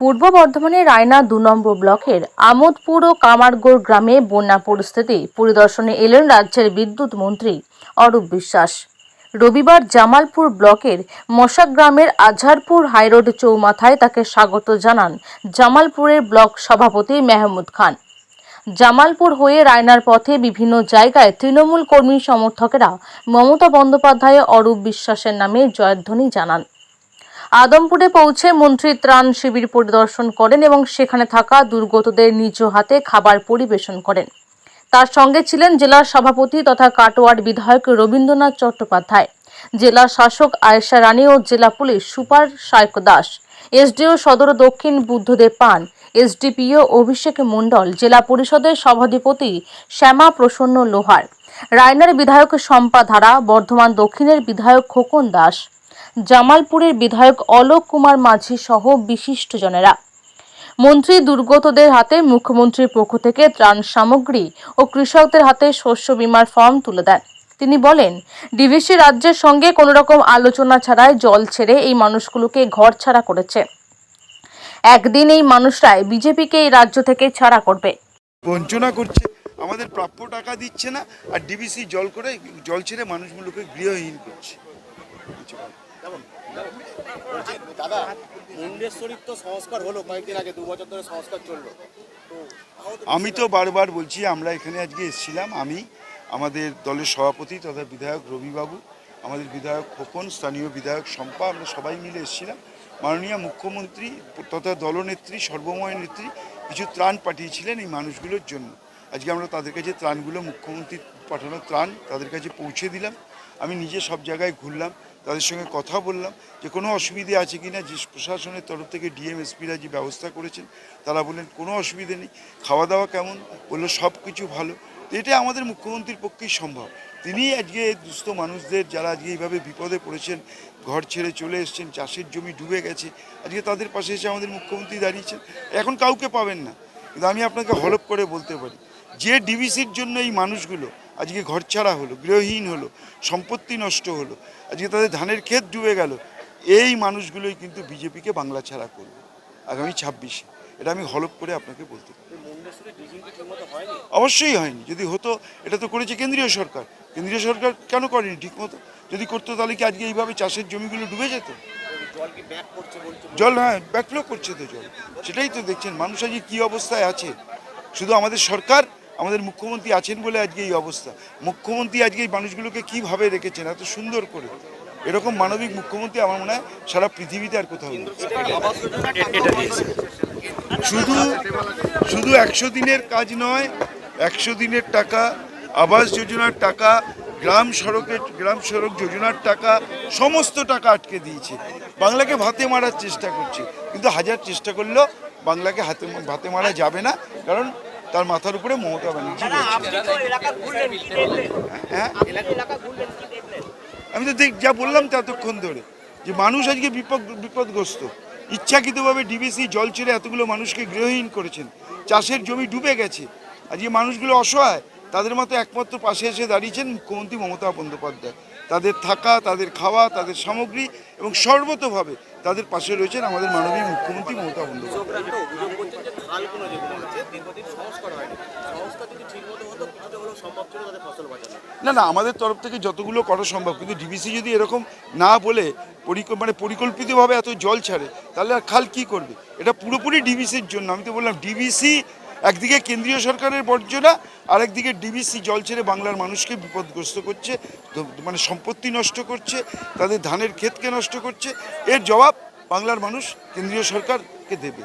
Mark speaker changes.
Speaker 1: পূর্ব বর্ধমানের রায়না দু নম্বর ব্লকের আমোদপুর ও কামারগোড় গ্রামে বন্যা পরিস্থিতি পরিদর্শনে এলেন রাজ্যের বিদ্যুৎ মন্ত্রী অরূপ বিশ্বাস। রবিবার জামালপুর ব্লকের মশা গ্রামের আজহারপুর হাইরোড চৌমাথায় তাকে স্বাগত জানান জামালপুরের ব্লক সভাপতি মেহমুদ খান। জামালপুর হয়ে রায়নার পথে বিভিন্ন জায়গায় তৃণমূল কর্মী সমর্থকেরা মমতা বন্দ্যোপাধ্যায় অরূপ বিশ্বাসের নামে জয়ধ্বনি জানান। আদমপুরে পৌঁছে মন্ত্রী ত্রাণ শিবির পরিদর্শন করেন এবং সেখানে থাকা দুর্গতদের নিজ হাতে খাবার পরিবেশন করেন। তার সঙ্গে ছিলেন জেলার সভাপতি তথা কাটোয়ার বিধায়ক রবীন্দ্রনাথ চট্টোপাধ্যায়, জেলা শাসক আয়েশা রানী ও জেলা police super Sayak Das, SDO সদর দক্ষিণ বুদ্ধদেব পান, এসডিপিও অভিষেক মণ্ডল, জেলা পরিষদের সভাধিপতি শ্যামা প্রসন্ন লোহার, রায়নার বিধায়ক শম্পা ধারা, বর্ধমান দক্ষিণের বিধায়ক খোকন দাস জামালপুরের বিধায়ক অলোক কুমার মাঝি সহ বিশিষ্টজনেরা মন্ত্রী দুর্গতদের হাতে মুখ্যমন্ত্রীর পক্ষ থেকে ত্রাণ সামগ্রী ও কৃষকদের হাতে শস্য বীমার ফর্ম তুলে দেন। তিনি বলেন, ডিভিসি রাজ্যের সঙ্গে কোনো রকম আলোচনা ছাড়াই জল ছেড়ে এই মানুষগুলোকে ঘর ছাড়া করেছে। একদিন এই মানুষরাই বিজেপিকে এই রাজ্য থেকে ছাড়া করবে।
Speaker 2: বঞ্চনা করছে, আমাদের প্রাপ্য টাকা দিচ্ছে না, আর ডিবিসি জল করে জল ছেড়ে মানুষগুলোকে গৃহহীন করছে কিছু বলার নেই।
Speaker 3: বলছি, দাদা, মুন্ডেশ্বরীর তো সংস্কার হলো, কয়েকদিন আগে, দু বছর ধরে সংস্কার চলল।
Speaker 2: আমি তো বারবার বলছি, আমরা এখানে আজকে এসেছিলাম। আমি, আমাদের দলের সভাপতি তথা বিধায়ক রবিবাবু, আমাদের বিধায়ক খোকন, স্থানীয় বিধায়ক শম্পা, আমরা সবাই মিলে এসেছিলাম। মাননীয় মুখ্যমন্ত্রী তথা দলনেত্রী, সর্বময় নেত্রী কিছু ত্রাণ পাঠিয়েছিলেন এই মানুষগুলোর জন্য। আজকে আমরা তাদের কাছে ত্রাণগুলো, মুখ্যমন্ত্রী পাঠানো ত্রাণ তাদের কাছে পৌঁছে দিলাম। আমি নিজে সব জায়গায় ঘুরলাম। তাদের সঙ্গে কথা বললাম যে কোনো অসুবিধে আছে কি না, যে প্রশাসনের তরফ থেকে ডিএমএসপিরা যে ব্যবস্থা করেছেন, তারা বললেন কোনো অসুবিধে নেই, খাওয়া দাওয়া কেমন? বলল সব কিছু ভালো। এটা আমাদের মুখ্যমন্ত্রীর পক্ষেই সম্ভব। তিনি আজকে দুস্থ মানুষদের, যারা আজকে এইভাবে বিপদে পড়েছেন, ঘর ছেড়ে চলে এসেছেন, চাষের জমি ডুবে গেছে, আজকে তাদের পাশে এসে আমাদের মুখ্যমন্ত্রী দাঁড়িয়েছেন, এখন কাউকে পাবেন না। কিন্তু আমি আপনাকে হলপ করে বলতে পারি, যে ডিভিসির জন্য এই মানুষগুলো আজকে ঘর ছাড়া হলো, গৃহহীন হলো, সম্পত্তি নষ্ট হলো, আজকে তাদের ধানের ক্ষেত ডুবে গেল, এই মানুষগুলোই কিন্তু বিজেপিকে বাংলা ছাড়া করবে আগামী ছাব্বিশে। এটা আমি হলপ করে আপনাকে বলতে পারি। অবশ্যই হয়নি, যদি হতো, এটা তো করেছে কেন্দ্রীয় সরকার। কেন্দ্রীয় সরকার কেন করেনি ঠিকমতো? যদি করতো তাহলে কি আজকে এইভাবে চাষের জমিগুলো ডুবে যেত?
Speaker 3: জল
Speaker 2: হ্যাঁ ব্যাকফ্লো করছে তো জল। সেটাই তো দেখছেন, মানুষ আজকে কী অবস্থায় আছে? শুধু আমাদের সরকার আমাদের মুখ্যমন্ত্রী আছেন বলে আজকে এই অবস্থা। মুখ্যমন্ত্রী আজকে এই মানুষগুলোকে কীভাবে রেখেছেন? এত সুন্দর করে। এরকম মানবিক মুখ্যমন্ত্রী আমার মনে হয় সারা পৃথিবীতে আর কোথাও শুধু শুধু একশো দিনের কাজ নয়, একশো দিনের টাকা, আবাস যোজনার টাকা, গ্রাম সড়কের গ্রাম সড়ক যোজনার টাকা, সমস্ত টাকা আটকে দিয়েছে। বাংলাকে ভাতে মারার চেষ্টা করছে। কিন্তু হাজার চেষ্টা করলেও বাংলাকে হাতে, ভাতে মারা যাবে না। কারণ তার মাথার উপরে মমতা ব্যানার্জি হ্যাঁ? আমি তো দেখ যা বললাম তো এতক্ষণ ধরে। যে মানুষ আজকে বিপদ বিপদগ্রস্ত। ইচ্ছাকৃতভাবে ডিবিসি জল ছেড়ে এতগুলো মানুষকে গৃহহীন করেছেন। চাষের জমি ডুবে গেছে। আজকে মানুষগুলো অসহায়। তাদের মতো একমাত্র পাশে এসে দাঁড়িয়েছেন মুখ্যমন্ত্রী মমতা বন্দ্যোপাধ্যায়। তাদের থাকা তাদের খাওয়া তাদের সামগ্রী এবং সর্বতভাবে তাদের পাশে রয়েছেন আমাদের মাননীয় মুখ্যমন্ত্রী মমতা বন্দ্যোপাধ্যায়। না না আমাদের তরফ থেকে যতগুলো করা সম্ভব কিন্তু ডিবিসি যদি এরকম না বলে মানে পরিকল্পিতভাবে এত জল ছাড়ে তাহলে আর খাল কি করবে? এটা পুরোপুরি ডিবিসির জন্য। আমি তো বললাম ডিবিসি একদিকে কেন্দ্রীয় সরকারের বর্জনা, আরেকদিকে ডিবিসি জল ছেড়ে বাংলার মানুষকে বিপদগ্রস্ত করছে মানে সম্পত্তি নষ্ট করছে, তাদের ধানের ক্ষেতকে নষ্ট করছে। এর জবাব বাংলার মানুষ কেন্দ্রীয় সরকারকে দেবে।